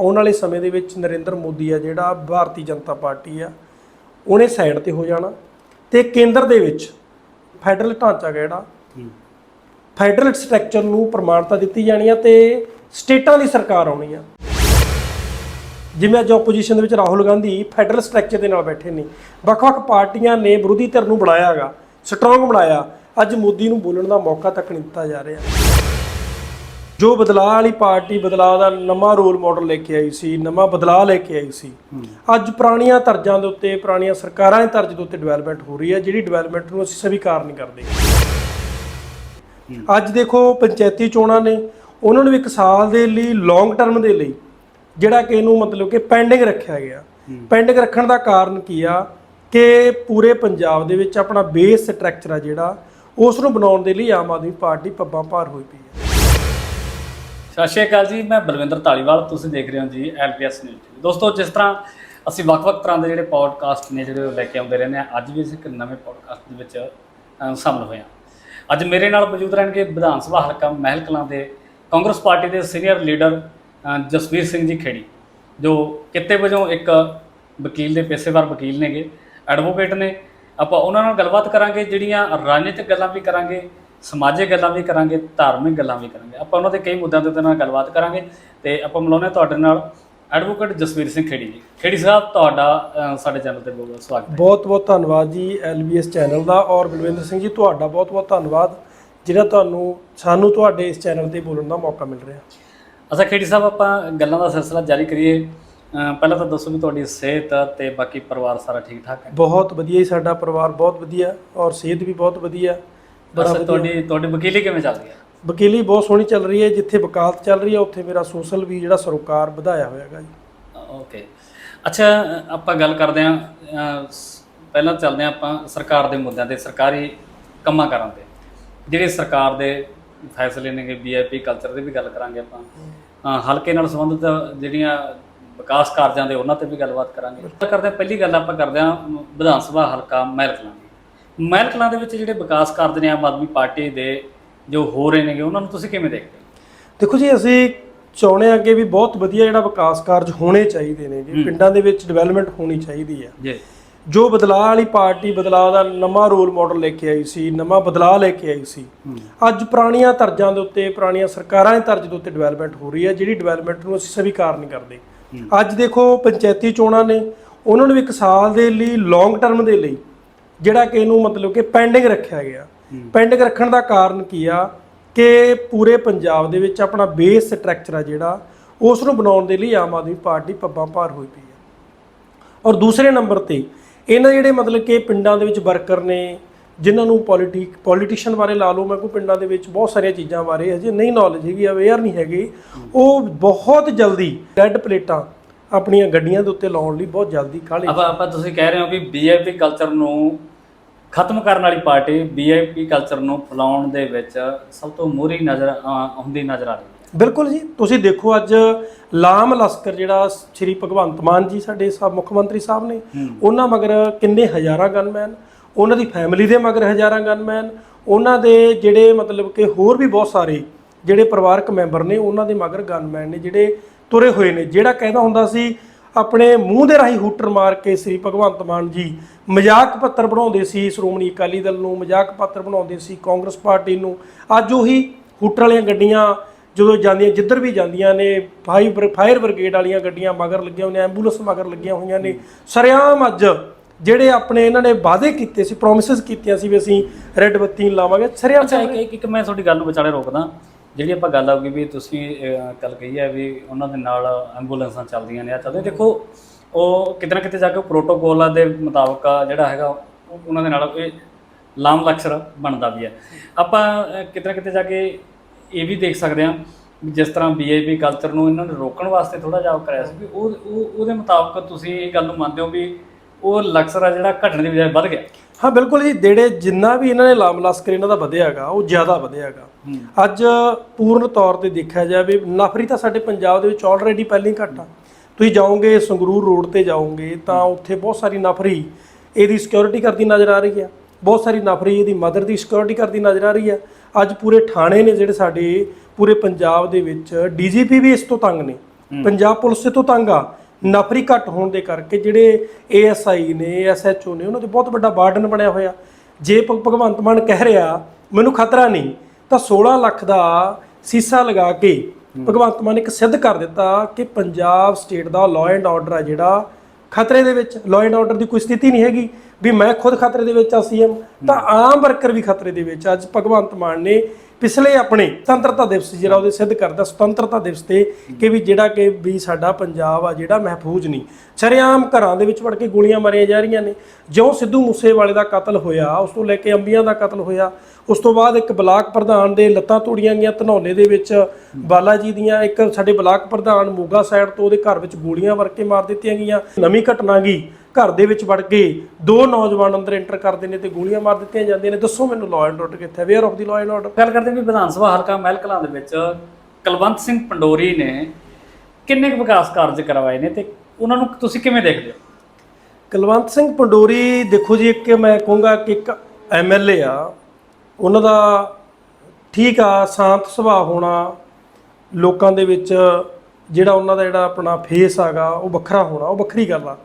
ਆਉਣ ਵਾਲੇ ਸਮੇਂ ਦੇ ਵਿੱਚ ਨਰਿੰਦਰ ਮੋਦੀ ਆ ਜਿਹੜਾ ਭਾਰਤੀ ਜਨਤਾ ਪਾਰਟੀ ਆ ਉਹਨੇ ਸਾਈਡ ਤੇ ਹੋ ਜਾਣਾ ਤੇ ਕੇਂਦਰ ਦੇ ਵਿੱਚ ਫੈਡਰਲ ਢਾਂਚਾ ਜਿਹੜਾ ਫੈਡਰਲ ਸਟਰਕਚਰ ਨੂੰ ਪ੍ਰਮਾਣਤਾ ਦਿੱਤੀ ਜਾਣੀ ਆ ਤੇ ਸਟੇਟਾਂ ਦੀ ਸਰਕਾਰ ਆਉਣੀ ਆ। ਜਿਵੇਂ ਅੱਜ ਆਪੋਜੀਸ਼ਨ ਦੇ ਵਿੱਚ ਰਾਹੁਲ ਗਾਂਧੀ ਫੈਡਰਲ ਸਟਰਕਚਰ ਦੇ ਨਾਲ ਬੈਠੇ ਨੇ। ਵੱਖ-ਵੱਖ ਪਾਰਟੀਆਂ ਨੇ ਵਿਰੋਧੀ ਧਿਰ ਨੂੰ ਬਣਾਇਆਗਾ ਸਟਰੋਂਗ ਬਣਾਇਆ। ਅੱਜ ਮੋਦੀ ਨੂੰ ਬੋਲਣ ਦਾ ਮੌਕਾ ਤੱਕ ਨਹੀਂ ਦਿੱਤਾ ਜਾ ਰਿਹਾ। ਜੋ ਬਦਲਾਅ ਵਾਲੀ ਪਾਰਟੀ ਬਦਲਾਅ ਦਾ ਨਵਾਂ ਰੋਲ ਮਾਡਲ ਲੈ ਕੇ ਆਈ ਸੀ ਨਵਾਂ ਬਦਲਾਅ ਲੈ ਕੇ ਆਈ ਸੀ। ਅੱਜ ਪੁਰਾਣੀਆਂ ਤਰਜ਼ਾਂ ਦੇ ਉੱਤੇ ਪੁਰਾਣੀਆਂ ਸਰਕਾਰਾਂ ਦੇ ਤਰਜ਼ ਦੇ ਉੱਤੇ ਡਿਵੈਲਪਮੈਂਟ ਹੋ ਰਹੀ ਹੈ ਜਿਹੜੀ ਡਿਵੈਲਪਮੈਂਟ ਨੂੰ ਅਸੀਂ ਸਵੀਕਾਰ ਨਹੀਂ ਕਰਦੇ। ਅੱਜ ਦੇਖੋ ਪੰਚਾਇਤੀ ਚੋਣਾਂ ਨੇ ਉਹਨਾਂ ਨੂੰ ਇੱਕ ਸਾਲ ਦੇ ਲਈ ਲੌਂਗ ਟਰਮ ਦੇ ਲਈ ਜਿਹੜਾ ਕਿ ਇਹਨੂੰ ਮਤਲਬ ਕਿ ਪੈਂਡਿੰਗ ਰੱਖਿਆ ਗਿਆ। ਪੈਂਡਿੰਗ ਰੱਖਣ ਦਾ ਕਾਰਨ ਕੀ ਆ ਕਿ ਪੂਰੇ ਪੰਜਾਬ ਦੇ ਵਿੱਚ ਆਪਣਾ ਬੇਸ ਸਟਰਕਚਰ ਆ ਜਿਹੜਾ ਉਸ ਨੂੰ ਬਣਾਉਣ ਦੇ ਲਈ ਆਮ ਆਦਮੀ ਪਾਰਟੀ ਪੱਬਾਂ ਭਾਰ ਹੋਈ ਪਈ ਹੈ ਸਤਿ ਸ਼੍ਰੀ ਅਕਾਲ ਜੀ ਮੈਂ ਬਲਵਿੰਦਰ ਧਾਲੀਵਾਲ ਤੁਸੀਂ ਦੇਖ ਰਹੇ ਹੋ ਜੀ ਐਲਪੀਐਸ ਨਿਊਜ਼ ਦੋਸਤੋ ਜਿਸ ਤਰ੍ਹਾਂ ਅਸੀਂ ਵੱਖ-ਵੱਖ ਤਰ੍ਹਾਂ ਦੇ ਜਿਹੜੇ ਪੋਡਕਾਸਟ ਨੇ ਜਿਹੜੇ ਉਹ ਲੈ ਕੇ ਆਉਂਦੇ ਰਹਿੰਦੇ ਆ ਅੱਜ ਵੀ ਅਸੀਂ ਇੱਕ ਨਵੇਂ ਪੋਡਕਾਸਟ ਦੇ ਵਿੱਚ ਅਹ, ਸ਼ਾਮਲ ਹੋਏ ਹਾਂ। ਅੱਜ ਮੇਰੇ ਨਾਲ ਮੌਜੂਦ ਰਹਿਣਗੇ ਵਿਧਾਨ ਸਭਾ ਹਲਕਾ ਮਹਿਲ ਕਲਾਂ ਦੇ ਕਾਂਗਰਸ ਪਾਰਟੀ ਦੇ ਸੀਨੀਅਰ ਲੀਡਰ ਜਸਵੀਰ ਸਿੰਘ ਜੀ ਖੇੜੀ ਜੋ ਕਿੱਤੇ ਵਜੋਂ ਇੱਕ ਵਕੀਲ ਦੇ ਪੇਸ਼ੇਵਰ ਵਕੀਲ ਨੇਗੇ ਐਡਵੋਕੇਟ ਨੇ। ਆਪਾਂ ਉਹਨਾਂ ਨਾਲ ਗੱਲਬਾਤ ਕਰਾਂਗੇ ਜਿਹੜੀਆਂ ਰਾਜਨੀਤਿਕ ਗੱਲਾਂ ਵੀ ਕਰਾਂਗੇ ਸਮਾਜਿਕ ਗੱਲਾਂ ਵੀ ਕਰਾਂਗੇ ਧਾਰਮਿਕ ਗੱਲਾਂ ਵੀ ਕਰਾਂਗੇ। ਆਪਾਂ ਉਹਨਾਂ ਦੇ ਕਈ ਮੁੱਦਿਆਂ ਉੱਤੇ ਨਾਲ ਗੱਲਬਾਤ ਕਰਾਂਗੇ ਤੇ ਆਪਾਂ ਮਿਲਾਉਂਦੇ ਤੁਹਾਡੇ ਨਾਲ ਐਡਵੋਕੇਟ ਜਸਵੀਰ ਸਿੰਘ ਖੇੜੀ ਜੀ। ਖੇੜੀ ਸਾਹਿਬ ਤੁਹਾਡਾ ਸਾਡੇ ਚੈਨਲ ਤੇ ਬਹੁਤ ਸਵਾਗਤ ਹੈ। ਬਹੁਤ ਬਹੁਤ ਧੰਨਵਾਦ ਜੀ ਐਲਬੀਐਸ ਚੈਨਲ ਦਾ ਔਰ ਬਲਵਿੰਦਰ ਸਿੰਘ ਜੀ ਤੁਹਾਡਾ ਬਹੁਤ ਬਹੁਤ ਧੰਨਵਾਦ ਜਿਹੜਾ ਤੁਹਾਨੂੰ ਸਾਨੂੰ ਤੁਹਾਡੇ ਇਸ ਚੈਨਲ ਤੇ ਬੋਲਣ ਦਾ ਮੌਕਾ ਮਿਲ ਰਿਹਾ। ਅੱਛਾ ਖੇੜੀ ਸਾਹਿਬ ਆਪਾਂ ਗੱਲਾਂ ਦਾ ਸਿਲਸਿਲਾ ਜਾਰੀ ਕਰੀਏ। ਪਹਿਲਾਂ ਤਾਂ ਦੱਸੋ ਵੀ ਤੁਹਾਡੀ ਸਿਹਤ ਤੇ ਬਾਕੀ ਪਰਿਵਾਰ ਸਾਰਾ ਠੀਕ ਠਾਕ ਹੈ? ਬਹੁਤ ਵਧੀਆ ਜੀ ਸਾਡਾ ਪਰਿਵਾਰ ਬਹੁਤ ਵਧੀਆ ਔਰ ਸਿਹਤ ਵੀ ਬਹੁਤ ਵਧੀਆ। ਅੱਛਾ ਤੁਹਾਡੀ ਤੁਹਾਡੀ ਵਕੀਲੀ ਕਿਵੇਂ ਚੱਲ ਰਹੀ ਹੈ? ਵਕੀਲੀ ਬਹੁਤ ਸੋਹਣੀ ਚੱਲ ਰਹੀ ਹੈ ਜਿੱਥੇ ਵਕਾਲਤ ਚੱਲ ਰਹੀ ਹੈ ਉੱਥੇ ਮੇਰਾ ਸੋਸ਼ਲ ਵੀ ਜਿਹੜਾ ਸਰੋਕਾਰ ਵਧਾਇਆ ਹੋਇਆਗਾ ਜੀ। ਓਕੇ। ਅੱਛਾ ਅ, ਆਪਾਂ ਗੱਲ ਕਰਦੇ ਹਾਂ ਅ, ਸ- ਪਹਿਲਾਂ ਚੱਲਦੇ ਹਾਂ ਆਪਾਂ ਸਰਕਾਰ ਦੇ ਮੁੱਦਿਆਂ ਤੇ ਸਰਕਾਰੀ ਕੰਮਾਂ ਕਾਰਾਂ ਤੇ। ਜਿਹੜੇ ਸਰਕਾਰ ਦੇ ਫੈਸਲੇ ਨੇਗੇ ਵੀਆਈਪੀ ਕਲਚਰ ਦੀ ਵੀ ਗੱਲ ਕਰਾਂਗੇ ਆਪਾਂ। ਅ, ਹਲਕੇ ਨਾਲ ਸੰਬੰਧਿਤ ਜਿਹੜੀਆਂ ਵਿਕਾਸ ਕਾਰਜਾਂ ਦੇ ਉਹਨਾਂ ਤੇ ਵੀ ਗੱਲਬਾਤ ਕਰਾਂਗੇ। ਗੱਲ ਕਰਦੇ ਹਾਂ ਪਹਿਲੀ ਗੱਲ ਆਪਾਂ ਕਰਦੇ ਹਾਂ ਵਿਧਾਨ ਸਭਾ ਹਲਕਾ ਮਹਿਲ ਕਲਾਂ ਦੀ। ਮਹਿਲ ਕਲਾਂ ਦੇ ਵਿੱਚ ਜਿਹੜੇ ਵਿਕਾਸ ਕਾਰਜ ਨੇ ਆਮ ਆਦਮੀ ਪਾਰਟੀ ਦੇ ਜੋ ਹੋ ਰਹੇ ਨੇਗੇ ਉਹਨਾਂ ਨੂੰ ਤੁਸੀਂ ਕਿਵੇਂ ਦੇਖਦੇ ਹੋ? ਦੇਖੋ ਜੀ ਅਸੀਂ ਚਾਹੁੰਦੇ ਅੱਗੇ ਵੀ ਬਹੁਤ ਵਧੀਆ ਜਿਹੜਾ ਵਿਕਾਸ ਕਾਰਜ ਹੋਣੇ ਚਾਹੀਦੇ ਨੇ ਜੀ। ਪਿੰਡਾਂ ਦੇ ਵਿੱਚ ਡਿਵੈਲਪਮੈਂਟ ਹੋਣੀ ਚਾਹੀਦੀ ਹੈ। ਜੀ। ਜੋ ਬਦਲਾਅ ਵਾਲੀ ਪਾਰਟੀ ਬਦਲਾਅ ਦਾ ਨਵਾਂ ਰੋਲ ਮਾਡਲ ਲੈ ਕੇ ਆਈ ਸੀ ਨਵਾਂ ਬਦਲਾਅ ਲੈ ਕੇ ਆਈ ਸੀ ਅੱਜ ਪੁਰਾਣੀਆਂ ਤਰਜ਼ਾਂ ਦੇ ਉੱਤੇ ਪੁਰਾਣੀਆਂ ਸਰਕਾਰਾਂ ਦੇ ਤਰਜ਼ ਦੇ ਉੱਤੇ ਡਿਵੈਲਪਮੈਂਟ ਹੋ ਰਹੀ ਹੈ ਜਿਹੜੀ ਡਿਵੈਲਪਮੈਂਟ ਨੂੰ ਅਸੀਂ ਸਵੀਕਾਰ ਨਹੀਂ ਕਰਦੇ। ਅੱਜ ਦੇਖੋ ਪੰਚਾਇਤੀ ਚੋਣਾਂ ਨੇ ਉਹਨਾਂ ਨੂੰ ਇੱਕ ਸਾਲ ਦੇ ਲਈ ਲੌਂਗ ਟਰਮ ਦੇ ਲਈ ਜਿਹੜਾ ਕਿ ਇਹਨੂੰ ਮਤਲਬ ਕਿ ਪੈਂਡਿੰਗ ਰੱਖਿਆ ਗਿਆ। ਪੈਂਡਿੰਗ ਰੱਖਣ ਦਾ ਕਾਰਨ ਕੀ ਆ ਕਿ ਪੂਰੇ ਪੰਜਾਬ ਦੇ ਵਿੱਚ ਆਪਣਾ ਬੇਸ ਸਟਰਕਚਰ ਆ ਜਿਹੜਾ ਉਸ ਨੂੰ ਬਣਾਉਣ ਦੇ ਲਈ ਆਮ ਆਦਮੀ ਪਾਰਟੀ ਪੱਬਾਂ ਭਾਰ ਹੋਈ ਪਈ ਹੈ ਔਰ ਦੂਸਰੇ ਨੰਬਰ ਤੇ ਇਹਨਾਂ ਜਿਹੜੇ ਮਤਲਬ ਕਿ ਪਿੰਡਾਂ ਦੇ ਵਿੱਚ ਵਰਕਰ ਨੇ ਜਿਨ੍ਹਾਂ ਨੂੰ ਪੋਲਿਟਿਕ ਪੋਲੀਟੀਸ਼ੀਅਨ ਬਾਰੇ ਲਾ ਲਓ ਮੈਂ ਕੋਈ ਪਿੰਡਾਂ ਦੇ ਵਿੱਚ ਬਹੁਤ ਸਾਰੀਆਂ ਚੀਜ਼ਾਂ ਬਾਰੇ ਅਜੇ ਨਹੀਂ ਨੌਲੇਜ ਹੈਗੀ ਅਵੇਅਰ ਨਹੀਂ ਹੈਗੇ ਉਹ ਬਹੁਤ ਜਲਦੀ ਰੈੱਡ ਪਲੇਟਾਂ ਆਪਣੀਆਂ ਗੱਡੀਆਂ ਦੇ ਉੱਤੇ ਲਾਉਣ ਲਈ ਬਹੁਤ ਜਲਦੀ ਕਾਹਲੇ ਆਪਾਂ ਆਪਾਂ ਤੁਸੀਂ ਕਹਿ ਰਹੇ ਹੋ ਕਿ ਵੀਆਈਪੀ ਕਲਚਰ ਨੂੰ ਖਤਮ ਕਰਨ ਵਾਲੀ ਪਾਰਟੀ ਵੀਆਈਪੀ ਕਲਚਰ ਨੂੰ ਫੈਲਾਉਣ ਦੇ ਵਿੱਚ ਸਭ ਤੋਂ ਮੂਹਰੀ ਨਜ਼ਰ ਆਉਂਦੀ ਨਜ਼ਰ ਆ ਰਹੀ ਹੈ। ਬਿਲਕੁਲ ਜੀ। ਤੁਸੀਂ ਦੇਖੋ ਅੱਜ ਲਾਮ ਲਸਕਰ ਜਿਹੜਾ ਸ਼੍ਰੀ ਭਗਵੰਤ ਮਾਨ ਜੀ ਸਾਡੇ ਸਾਹਿਬ ਮੁੱਖ ਮੰਤਰੀ ਸਾਹਿਬ ਨੇ ਉਹਨਾਂ ਮਗਰ ਕਿੰਨੇ ਹਜ਼ਾਰਾਂ ਗਨਮੈਨ ਉਹਨਾਂ ਦੀ ਫੈਮਿਲੀ ਦੇ ਮਗਰ ਹਜ਼ਾਰਾਂ ਗਨਮੈਨ ਉਹਨਾਂ ਦੇ ਜਿਹੜੇ ਮਤਲਬ ਕਿ ਹੋਰ ਵੀ ਬਹੁਤ ਸਾਰੇ ਜਿਹੜੇ ਪਰਿਵਾਰਕ ਮੈਂਬਰ ਨੇ ਉਹਨਾਂ ਦੇ ਮਗਰ ਗਨਮੈਨ ਨੇ ਜਿਹੜੇ ਤੁਰੇ ਹੋਏ ਨੇ। ਜਿਹੜਾ ਕਹਿੰਦਾ ਹੁੰਦਾ ਸੀ ਆਪਣੇ ਮੂੰਹ ਦੇ ਰਾਹੀਂ ਹੂਟਰ ਮਾਰ ਕੇ ਸ੍ਰੀ ਭਗਵੰਤ ਮਾਨ ਜੀ ਮਜ਼ਾਕ ਪੱਤਰ ਬਣਾਉਂਦੇ ਸੀ, ਸ਼੍ਰੋਮਣੀ ਅਕਾਲੀ ਦਲ ਨੂੰ ਮਜ਼ਾਕ ਪੱਤਰ ਬਣਾਉਂਦੇ ਸੀ, ਕਾਂਗਰਸ ਪਾਰਟੀ ਨੂੰ। ਅੱਜ ਉਹੀ ਹੂਟਰ ਵਾਲੀਆਂ ਗੱਡੀਆਂ ਜਦੋਂ ਜਾਂਦੀਆਂ, ਜਿੱਧਰ ਵੀ ਜਾਂਦੀਆਂ ਨੇ ਫਾਇਰ ਫਾਇਰ ਬ੍ਰਿਗੇਡ ਵਾਲੀਆਂ ਗੱਡੀਆਂ ਮਗਰ ਲੱਗੀਆਂ ਹੋਈਆਂ, ਐਂਬੂਲੈਂਸ ਮਗਰ ਲੱਗੀਆਂ ਹੋਈਆਂ ਨੇ। ਸਰਿਆਮ ਅੱਜ ਜਿਹੜੇ ਆਪਣੇ ਇਹਨਾਂ ਨੇ ਵਾਅਦੇ ਕੀਤੇ ਸੀ ਪ੍ਰੋਮਿਸਸ ਕੀਤੀਆਂ ਸੀ ਵੀ ਅਸੀਂ ਰੈੱਡ ਬੱਤੀ ਲਾਵਾਂਗੇ। ਸਰਿਆਮ ਅੱਛਾ ਇੱਕ- ਇੱਕ ਮੈਂ ਤੁਹਾਡੀ ਗੱਲ ਨੂੰ ਵਿਚਾਲੇ ਰੋਕਦਾ। ਜਿਹੜੀ ਆਪਾਂ ਗੱਲ ਆਉਗੀ ਵੀ ਤੁਸੀਂ ਗੱਲ ਕਹੀ ਹੈ ਵੀ ਉਹਨਾਂ ਦੇ ਨਾਲ ਐਂਬੂਲੈਂਸਾਂ ਚੱਲਦੀਆਂ ਨੇ ਆ ਚੱਲਦੇ ਦੇਖੋ, ਉਹ ਕਿਤੇ ਨਾ ਕਿਤੇ ਜਾ ਕੇ ਪ੍ਰੋਟੋਕੋਲਾਂ ਦੇ ਮੁਤਾਬਕ ਜਿਹੜਾ ਹੈਗਾ, ਉਹ ਉਹਨਾਂ ਦੇ ਨਾਲ ਇਹ ਲਾਮ ਲਕਸ਼ਰ ਬਣਦਾ ਵੀ ਹੈ ਆਪਾਂ ਕਿਤੇ ਨਾ ਕਿਤੇ ਜਾ ਕੇ ਇਹ ਵੀ ਦੇਖ ਸਕਦੇ ਹਾਂ ਵੀ ਜਿਸ ਤਰ੍ਹਾਂ ਵੀਆਈਪੀ ਕਲਚਰ ਨੂੰ ਇਹਨਾਂ ਨੂੰ ਰੋਕਣ ਵਾਸਤੇ ਥੋੜਾ ਜਿਹਾ ਉਹ ਕਰਿਆ ਸੀ, ਵੀ ਉਹ, ਉਹ- ਉਹਦੇ ਮੁਤਾਬਕ ਤੁਸੀਂ ਇਹ ਗੱਲ ਨੂੰ ਮੰਨਦੇ ਹੋ ਵੀ ਉਹ ਲਕਸ਼ਰ ਆ ਜਿਹੜਾ ਘਟਣ ਦੀ ਬਜਾਏ ਵੱਧ ਗਿਆ। ਹਾਂ, ਬਿਲਕੁਲ ਜੀ, ਜਿਹੜੇ ਜਿੰਨਾ ਵੀ ਇਹਨਾਂ ਨੇ ਲਾਮ ਲਸਕਰ ਇਹਨਾਂ ਦਾ ਵਧਿਆਗਾ ਉਹ ਜ਼ਿਆਦਾ ਵਧਿਆਗਾ ਅੱਜ ਪੂਰਨ ਤੌਰ ਤੇ ਦੇਖਿਆ ਜਾਵੇ ਨਫਰੀ ਤਾਂ ਸਾਡੇ ਪੰਜਾਬ ਦੇ ਵਿੱਚ ਆਲਰੇਡੀ ਪਹਿਲਾਂ ਹੀ ਘੱਟ ਆ। ਤੁਸੀਂ ਜਾਓਗੇ ਸੰਗਰੂਰ ਰੋਡ ਤੇ ਜਾਓਗੇ ਤਾਂ ਉੱਥੇ ਬਹੁਤ ਸਾਰੀ ਨਫਰੀ ਇਹਦੀ ਸਿਕਿਉਰਿਟੀ ਕਰਦੀ ਨਜ਼ਰ ਆ ਰਹੀ ਹੈ ਬਹੁਤ ਸਾਰੀ ਨਫਰੀ ਇਹਦੀ ਮਦਰ ਦੀ ਸਿਕਿਉਰਿਟੀ ਕਰਦੀ ਨਜ਼ਰ ਆ ਰਹੀ ਹੈ ਅੱਜ ਪੂਰੇ ਥਾਣੇ ਨੇ ਜਿਹੜੇ ਸਾਡੇ ਪੂਰੇ ਪੰਜਾਬ ਦੇ ਵਿੱਚ ਡੀਜੀਪੀ ਵੀ ਇਸ ਤੋਂ ਤੰਗ ਨੇ। ਪੰਜਾਬ ਪੁਲਿਸ ਤੋਂ ਤੰਗ ਆ। ਨਫਰੀ ਘੱਟ ਹੋਣ ਦੇ ਕਰਕੇ ਜਿਹੜੇ ਏਐਸਆਈ ਨੇ ਐਸਐਚਓ ਨੇ ਉਹਨਾਂ ਤੇ ਬਹੁਤ ਵੱਡਾ ਬਾਰਡਨ ਬਣਿਆ ਹੋਇਆ। ਜੇ ਭਗਵੰਤ ਮਾਨ ਕਹਿ ਰਿਹਾ ਮੈਨੂੰ ਖਤਰਾ ਨਹੀਂ। ਤਾਂ 16 ਲੱਖ ਦਾ ਸੀਸਾ ਲਗਾ ਕੇ ਭਗਵੰਤ ਮਾਨ ਨੇ ਇੱਕ ਸਿੱਧ ਕਰ ਦਿੱਤਾ ਕਿ ਪੰਜਾਬ ਸਟੇਟ ਦਾ ਲਾਅ ਐਂਡ ਆਰਡਰ ਆ ਜਿਹੜਾ ਖਤਰੇ ਦੇ ਵਿੱਚ ਲਾਅ ਐਂਡ ਆਰਡਰ ਦੀ ਕੋਈ ਸਥਿਤੀ ਨਹੀਂ ਹੈਗੀ ਵੀ ਮੈਂ ਖੁਦ ਖਤਰੇ ਦੇ ਵਿੱਚ ਆ ਸੀਐਮ ਤਾਂ ਆਮ ਵਰਕਰ ਵੀ ਖਤਰੇ ਦੇ ਵਿੱਚ। ਅੱਜ ਭਗਵੰਤ ਮਾਨ ਨੇ ਪਿਛਲੇ ਆਪਣੇ ਸੁਤੰਤਰਤਾ ਦਿਵਸ ਜਿਹੜਾ ਉਹਦੇ ਸਿੱਧ ਕਰਦਾ ਸੁਤੰਤਰਤਾ ਦਿਵਸ ਤੇ ਕਿ ਵੀ ਜਿਹੜਾ ਕਿ ਵੀ ਸਾਡਾ ਪੰਜਾਬ ਆ ਜਿਹੜਾ ਮਹਿਫੂਜ਼ ਨਹੀਂ। ਸ਼ਰੇਆਮ ਘਰਾਂ ਦੇ ਵਿੱਚ ਵੜ ਕੇ ਗੋਲੀਆਂ ਮਾਰੀਆਂ ਜਾ ਰਹੀਆਂ ਨੇ। ਜਿਉਂ ਸਿੱਧੂ ਮੂਸੇਵਾਲੇ ਦਾ ਕਤਲ ਹੋਇਆ ਉਸ ਤੋਂ ਲੈ ਕੇ ਅੰਬੀਆਂ ਦਾ ਕਤਲ ਹੋਇਆ ਉਸ ਤੋਂ ਬਾਅਦ ਇੱਕ ਬਲਾਕ ਪ੍ਰਧਾਨ ਦੇ ਲੱਤਾਂ ਤੋੜੀਆਂ ਗਈਆਂ ਧਨੌਲੇ ਦੇ ਵਿੱਚ। ਬਾਲਾ ਜੀ ਦੀਆਂ ਇੱਕ ਸਾਡੇ ਬਲਾਕ ਪ੍ਰਧਾਨ ਮੋਗਾ ਸਾਈਡ ਤੋਂ ਉਹਦੇ ਘਰ ਵਿੱਚ ਗੋਲੀਆਂ ਵਰ ਕੇ ਮਾਰ ਦਿੱਤੀਆਂ ਗਈਆਂ। ਨਵੀਂ ਘਟਨਾ ਗਈ। ਘਰ ਦੇ ਵਿੱਚ ਵੜ ਕੇ ਦੋ ਨੌਜਵਾਨ ਅੰਦਰ ਐਂਟਰ ਕਰਦੇ ਨੇ ਤੇ ਗੋਲੀਆਂ ਮਾਰ ਦਿੱਤੀਆਂ ਜਾਂਦੀਆਂ ਨੇ। ਦੱਸੋ ਮੈਨੂੰ ਲਾਅ ਐਂਡ ਆਰਡਰ ਕਿੱਥੇ ਵੇਅਰ ਆਫ ਦੀ ਲਾਅ ਐਂਡ ਆਰਡਰ ਗੱਲ ਕਰਦੇ ਵੀ ਵਿਧਾਨ ਸਭਾ ਹਲਕਾ ਮਹਿਲ ਕਲਾਂ ਦੇ ਵਿੱਚ ਕੁਲਵੰਤ ਸਿੰਘ ਪੰਡੋਰੀ ਨੇ ਕਿੰਨੇ ਕੁ ਵਿਕਾਸ ਕਾਰਜ ਕਰਵਾਏ ਨੇ ਤੇ ਉਹਨਾਂ ਨੂੰ ਤੁਸੀਂ ਕਿਵੇਂ ਦੇਖਦੇ ਹੋ? ਕੁਲਵੰਤ ਸਿੰਘ ਪੰਡੋਰੀ ਦੇਖੋ ਜੀ ਇੱਕ ਮੈਂ ਕਹੂੰਗਾ ਕਿ ਇੱਕ ਐਮਐਲਏ ਆ। ਉਹਨਾਂ ਦਾ ਠੀਕ ਆ ਸ਼ਾਂਤ ਸੁਭਾਅ ਹੋਣਾ ਲੋਕਾਂ ਦੇ ਵਿੱਚ ਜਿਹੜਾ ਉਹਨਾਂ ਦਾ ਜਿਹੜਾ ਆਪਣਾ ਫੇਸ ਆਗਾ ਉਹ ਵੱਖਰਾ ਹੋਣਾ ਉਹ ਵੱਖਰੀ ਗੱਲ ਆ।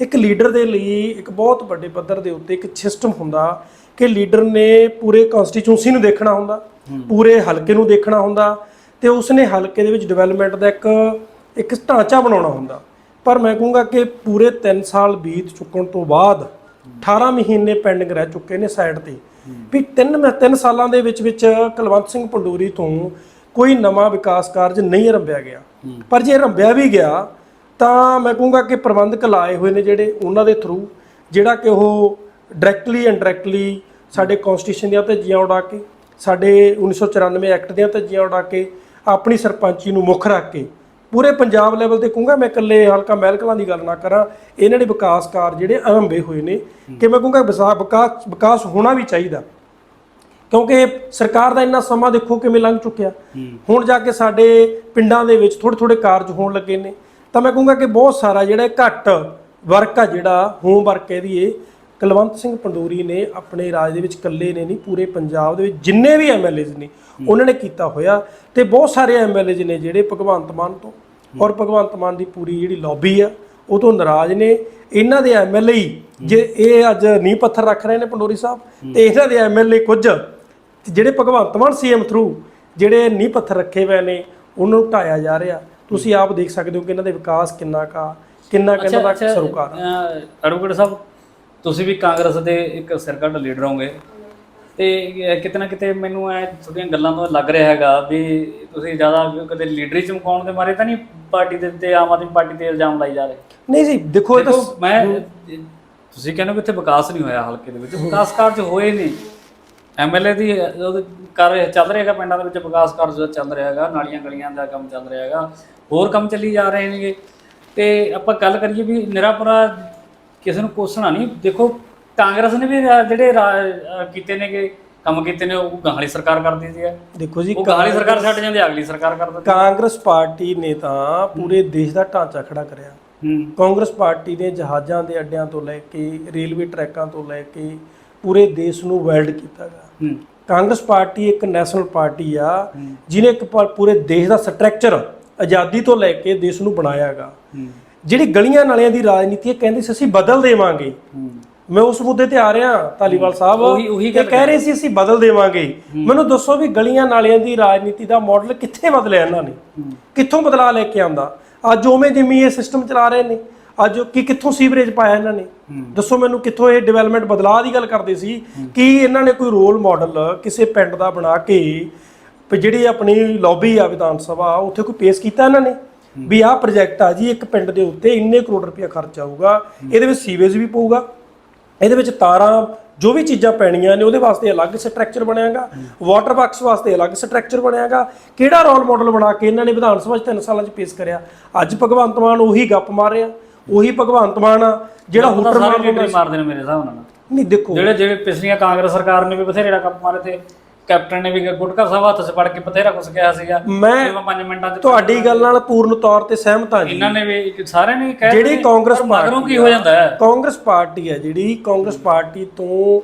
ਇੱਕ ਲੀਡਰ ਦੇ ਲਈ ਇੱਕ ਬਹੁਤ ਵੱਡੇ ਪੱਧਰ ਦੇ ਉੱਤੇ ਇੱਕ ਸਿਸਟਮ ਹੁੰਦਾ ਕਿ ਲੀਡਰ ਨੇ ਪੂਰੇ ਕਨਸਟੀਚੂਐਂਸੀ ਨੂੰ ਦੇਖਣਾ ਹੁੰਦਾ ਪੂਰੇ ਹਲਕੇ ਨੂੰ ਦੇਖਣਾ ਹੁੰਦਾ ਤੇ ਉਸਨੇ ਹਲਕੇ ਦੇ ਵਿੱਚ ਡਿਵੈਲਪਮੈਂਟ ਦਾ ਇੱਕ ਇੱਕ ਢਾਂਚਾ ਬਣਾਉਣਾ ਹੁੰਦਾ। ਪਰ ਮੈਂ ਕਹੂੰਗਾ ਕਿ ਪੂਰੇ 3 ਸਾਲ ਬੀਤ ਚੁੱਕਣ ਤੋਂ ਬਾਅਦ 18 ਮਹੀਨੇ ਪੈਂਡਿੰਗ ਰਹਿ ਚੁੱਕੇ ਨੇ ਸਾਈਡ ਤੇ। ਵੀ ਤਿੰਨ ਮੈਂ ਤਿੰਨ ਸਾਲਾਂ ਦੇ ਵਿੱਚ ਵਿੱਚ ਕੁਲਵੰਤ ਸਿੰਘ ਪੰਡੋਰੀ ਤੋਂ ਕੋਈ ਨਵਾਂ ਵਿਕਾਸ ਕਾਰਜ ਨਹੀਂ ਆਰੰਭਿਆ ਗਿਆ। ਪਰ ਜੇ ਆਰੰਭਿਆ ਵੀ ਗਿਆ, ਤਾਂ ਮੈਂ ਕਹੂੰਗਾ ਕਿ ਪ੍ਰਬੰਧਕ ਲਾਏ ਹੋਏ ਨੇ ਜਿਹੜੇ ਉਹਨਾਂ ਦੇ ਥਰੂ ਜਿਹੜਾ ਕਿ ਉਹ ਡਾਇਰੈਕਟਲੀ ਇਨਡਾਇਰੈਕਟਲੀ ਸਾਡੇ ਕਨਸਟੀਟਿਊਸ਼ਨ ਦੀਆਂ ਧੱਜੀਆਂ ਉਡਾ ਕੇ, ਸਾਡੇ 1994 ਐਕਟ ਦੀਆਂ ਧੱਜੀਆਂ ਉਡਾ ਕੇ, ਆਪਣੀ ਸਰਪੰਚੀ ਨੂੰ ਮੁੱਖ ਰੱਖ ਕੇ ਪੂਰੇ ਪੰਜਾਬ ਲੈਵਲ ਤੇ ਕਹੂੰਗਾ ਮੈਂ ਇਕੱਲੇ ਹਲਕਾ ਮਹਿਲਕਲਾਂ ਦੀ ਗੱਲ ਨਾ ਕਰਾਂ, ਇਹਨਾਂ ਦੇ ਵਿਕਾਸ ਕਾਰਜ ਜਿਹੜੇ ਆਰੰਭੇ ਹੋਏ ਨੇ, ਕਿ ਮੈਂ ਕਹੂੰਗਾ ਵਿਸਾ- ਵਿਕਾਸ ਵਿਕਾਸ ਹੋਣਾ ਵੀ ਚਾਹੀਦਾ। ਕਿਉਂਕਿ ਸਰਕਾਰ ਦਾ ਇੰਨਾ ਸਮਾਂ ਦੇਖੋ ਕਿਵੇਂ ਲੰਘ ਚੁੱਕਿਆ। ਹੁਣ ਜਾ ਕੇ ਸਾਡੇ ਪਿੰਡਾਂ ਦੇ ਵਿੱਚ ਥੋੜੇ ਥੋੜੇ ਕਾਰਜ ਹੋਣ ਲੱਗੇ ਨੇ। ਤਾਂ ਮੈਂ ਕਹੂੰਗਾ ਕਿ ਬਹੁਤ ਸਾਰਾ ਜਿਹੜਾ ਘੱਟ ਵਰਕ ਆ ਜਿਹੜਾ ਹੋਮ ਵਰਕ ਕਹਿ ਦਈਏ ਕੁਲਵੰਤ ਸਿੰਘ ਪੰਡੋਰੀ ਨੇ ਆਪਣੇ ਰਾਜ ਦੇ ਵਿੱਚ ਇਕੱਲੇ ਨੇ ਨਹੀਂ ਪੂਰੇ ਪੰਜਾਬ ਦੇ ਵਿੱਚ ਜਿੰਨੇ ਵੀ ਐਮਐਲਏਜ਼ ਨੇ ਉਹਨਾਂ ਨੇ ਕੀਤਾ ਹੋਇਆ ਤੇ ਬਹੁਤ ਸਾਰੇ ਐਮਐਲਏਜ਼ ਨੇ ਜਿਹੜੇ ਭਗਵੰਤ ਮਾਨ ਤੋਂ। ਔਰ ਭਗਵੰਤ ਮਾਨ ਦੀ ਪੂਰੀ ਜਿਹੜੀ ਲੌਬੀ ਆ ਉਹ ਤੋਂ ਨਾਰਾਜ਼ ਨੇ। ਇਹਨਾਂ ਦੇ ਐਮਐਲਏ ਜੇ ਇਹ ਅੱਜ ਨੀਂਹ ਪੱਥਰ ਰੱਖ ਰਹੇ ਨੇ ਪੰਡੋਰੀ ਸਾਹਿਬ ਤੇ ਇਹਨਾਂ ਦੇ ਐਮਐਲਏ ਕੁਝ ਜਿਹੜੇ ਭਗਵੰਤ ਮਾਨ ਸੀਐਮ ਥਰੂ ਜਿਹੜੇ ਨੀਂਹ ਪੱਥਰ ਰੱਖੇ ਹੋਏ ਨੇ ਉਹਨਾਂ ਨੂੰ ਢਾਇਆ ਜਾ ਰਿਹਾ। ਤੁਸੀਂ ਆਪ ਦੇਖ ਸਕਦੇ ਹੋ ਕਿ ਇਹਨਾਂ ਦੇ ਵਿਕਾਸ ਕਿੰਨਾ ਕਾ ਕਿੰਨਾ ਕੁ ਇਹਨਾਂ ਦਾ ਸਰੋਕਾਰ। ਐਡਵੋਕੇਟ ਸਾਹਿਬ ਤੁਸੀਂ ਵੀ ਕਾਂਗਰਸ ਦੇ ਇੱਕ ਸਿਰਕੱਢ ਲੀਡਰ ਹੋਗੇ ਤੇ ਇਹ ਕਿਤੇ ਨਾ ਮੈਨੂੰ ਐ ਤੁਹਾਡੀਆਂ ਗੱਲਾਂ ਤੋਂ ਲੱਗ ਰਿਹਾ ਹੈਗਾ ਵੀ ਤੁਸੀਂ ਜ਼ਿਆਦਾ ਕਦੇ ਲੀਡਰੀ ਚਮਕਾਉਣ ਦੇ ਮਾਰੇ? ਤਾਂ ਨਹੀਂ ਪਾਰਟੀ ਦੇ ਉੱਤੇ ਆਮ ਆਦਮੀ ਪਾਰਟੀ ਤੇ ਇਲਜ਼ਾਮ ਲਾਈ ਜਾ ਰਹੇ? ਨਹੀਂ ਜੀ ਦੇਖੋ ਇਹ ਤਾਂ ਮੈਂ ਤੁਸੀਂ ਕਹਿੰਦੇ ਕਿ ਇੱਥੇ ਵਿਕਾਸ ਨਹੀਂ ਹੋਇਆ ਹਲਕੇ ਦੇ ਵਿੱਚ। ਵਿਕਾਸ ਕਾਰਜ ਹੋਏ ਨਹੀਂ ਐਮਐਲਏ ਦੀ ਕਰ ਚੱਲ ਰਿਹਾ ਹੈਗਾ ਪਿੰਡਾਂ ਦੇ ਵਿੱਚ ਵਿਕਾਸ ਕਾਰਜ ਚੱਲ ਰਿਹਾ ਹੈਗਾ ਨਾਲੀਆਂ ਗਲੀਆਂ ਦਾ ਕੰਮ ਚੱਲ ਰਿਹਾ ਹੈਗਾ ਹੋਰ ਕੰਮ ਚੱਲੀ ਜਾ ਰਹੇ ਨੇਗੇ। ਤੇ ਆਪਾਂ ਗੱਲ ਕਰੀਏ ਵੀ ਨਿਰਾਪੁਰਾ ਕਿਸੇ ਨੂੰ ਕੋਸਣਾ ਨਹੀਂ ਦੇਖੋ ਕਾਂਗਰਸ ਨੇ ਵੀ ਰਾ- ਜਿਹੜੇ ਰਾ- ਕੀਤੇ ਨੇਗੇ ਕੰਮ ਕੀਤੇ ਨੇ ਉਹ ਗਾਹਲੀ ਸਰਕਾਰ ਕਰਦੀ ਸੀ ਦੇਖੋ ਜੀ ਉਹ ਗਾਹਲੀ ਸਰਕਾਰ ਛੱਡ ਜਾਂਦੀ ਅਗਲੀ ਸਰਕਾਰ ਕਰ ਦਿੰਦੀ। ਕਾਂਗਰਸ ਪਾਰਟੀ ਨੇ ਤਾਂ ਪੂਰੇ ਦੇਸ਼ ਦਾ ਢਾਂਚਾ ਖੜਾ ਕਰਿਆ। ਹੂੰ। ਕਾਂਗਰਸ ਪਾਰਟੀ ਨੇ ਜਹਾਜ਼ਾਂ ਦੇ ਅੱਡਿਆਂ ਤੋਂ ਲੈ ਕੇ ਰੇਲਵੇ ਟਰੈਕਾਂ ਤੋਂ ਲੈ ਕੇ ਪੂਰੇ ਦੇਸ਼ ਨੂੰ ਵੈਲਡ ਕੀਤਾਗਾ ਹੂੰ। ਕਾਂਗਰਸ ਪਾਰਟੀ ਇੱਕ ਨੈਸ਼ਨਲ ਪਾਰਟੀ ਆ ਜਿਹਨੇ ਇੱਕ ਪ- ਪੂਰੇ ਦੇਸ਼ ਦਾ ਸਟਰਕਚਰ ਆਜ਼ਾਦੀ ਤੋਂ ਲੈ ਕੇ ਦੇਸ਼ ਨੂੰ ਬਣਾਇਆਗਾ ਹੂੰ। ਜਿਹੜੀ ਗਲੀਆਂ ਨਾਲਿਆਂ ਦੀ ਰਾਜਨੀਤੀ ਇਹ ਕਹਿੰਦੀ ਸੀ ਅਸੀਂ ਬਦਲ ਦੇਵਾਂਗੇ। ਮੈਂ ਉਸ ਮੁੱਦੇ ਤੇ ਆ ਰਿਹਾ ਧਾਲੀਵਾਲ ਸਾਹਿਬ। ਉਹੀ- ਉਹੀ ਕਹਿ ਰਹੇ ਸੀ ਅਸੀਂ ਬਦਲ ਦੇਵਾਂਗੇ। ਮੈਨੂੰ ਦੱਸੋ ਵੀ ਗਲੀਆਂ ਨਾਲਿਆਂ ਦੀ ਰਾਜਨੀਤੀ ਦਾ ਮਾਡਲ ਕਿੱਥੇ ਬਦਲਿਆ ਇਹਨਾਂ ਨੇ? ਕਿੱਥੋਂ ਬਦਲਾ ਲੈ ਕੇ ਆਂਦਾ ਅੱਜ ਉਵੇਂ ਜਿਵੇਂ ਇਹ ਸਿਸਟਮ ਚਲਾ ਰਹੇ ਨੇ ਅੱਜ ਕੀ ਕਿੱਥੋਂ ਸੀਵਰੇਜ ਪਾਇਆ ਇਹਨਾਂ ਨੇ? ਦੱਸੋ ਮੈਨੂੰ ਕਿੱਥੋਂ ਇਹ ਡਿਵੈਲਪਮੈਂਟ ਬਦਲਾਅ ਦੀ ਗੱਲ ਕਰਦੇ ਸੀ? ਕਿ ਇਹਨਾਂ ਨੇ ਕੋਈ ਰੋਲ ਮਾਡਲ ਕਿਸੇ ਪਿੰਡ ਦਾ ਬਣਾ ਕੇ ਜਿਹੜੀ ਆਪਣੀ ਲੌਬੀ ਆ ਵਿਧਾਨ ਸਭਾ ਉੱਥੇ ਕੋਈ ਪੇਸ਼ ਕੀਤਾ ਇਹਨਾਂ ਨੇ? ਵੀ ਆਹ ਪ੍ਰੋਜੈਕਟ ਆ ਜੀ ਇੱਕ ਪਿੰਡ ਦੇ ਉੱਤੇ ਇੰਨੇ ਕਰੋੜ ਰੁਪਇਆ ਖਰਚ ਆਊਗਾ ਇਹਦੇ ਵਿੱਚ ਸੀਵੇਜ ਵੀ ਪਊਗਾ ਇਹਦੇ ਵਿੱਚ ਤਾਰਾਂ ਜੋ ਵੀ ਚੀਜ਼ਾਂ ਪੈਣੀਆਂ ਨੇ ਉਹਦੇ ਵਾਸਤੇ ਅਲੱਗ ਸਟਰਕਚਰ ਬਣਿਆਗਾ ਵਾਟਰ ਬਾਕਸ ਵਾਸਤੇ ਅਲੱਗ ਸਟਰਕਚਰ ਬਣਿਆਗਾ ਕਿਹੜਾ ਰੋਲ ਮਾਡਲ ਬਣਾ ਕੇ ਇਹਨਾਂ ਨੇ ਵਿਧਾਨ ਸਭਾ 'ਚ 3 ਸਾਲਾਂ 'ਚ ਪੇਸ਼ ਕਰਿਆ? ਅੱਜ ਭਗਵੰਤ ਮਾਨ ਉਹੀ ਗੱਪ ਮਾਰ ਰਿਹਾ ਉਹੀ ਭਗਵੰਤ ਮਾਨ ਜਿਹੜਾ ਉਹ ਤਾਂ ਹੁਟਰ ਸਾਰੇ ਮਾਰ ਲੀਡਰ ਹੀ ਮਾਰਦੇ ਨੇ ਮੇਰੇ ਹਿਸਾਬ ਨਾਲ। ਨਹੀਂ ਦੇਖੋ। ਜਿਹੜੇ ਜਿਹੜੇ ਪਿਛਲੀਆਂ ਕਾਂਗਰਸ ਸਰਕਾਰ ਨੇ ਵੀ ਬਥੇਰੇ ਰਕਮ ਮਾਰੇ ਤੇ ਕੈਪਟਨ ਨੇ ਵੀ ਗੁਟਕਾ ਸਾਹਿਬ ਹੱਥ 'ਚ ਫੜ ਕੇ ਬਥੇਰਾ ਕੁਛ ਕਿਹਾ ਸੀਗਾ। ਮੈਂ ਜਿਵੇਂ 5 ਮਿੰਟਾਂ 'ਚ ਤੁਹਾਡੀ ਗੱਲ ਨਾਲ ਪੂਰਨ ਤੌਰ ਤੇ ਸਹਿਮਤ ਹਾਂ ਜੀ। ਇਹਨਾਂ ਨੇ ਵੀ ਸਾਰਿਆਂ ਨੇ ਕਹਿ ਜਿਹੜੀ ਕਾਂਗਰਸ ਮਗਰੋਂ ਕੀ ਹੋ ਜਾਂਦਾ ਹੈ? ਕਾਂਗਰਸ ਪਾਰਟੀ ਹੈ ਜਿਹੜੀ ਕਾਂਗਰਸ ਪਾਰਟੀ ਤੋਂ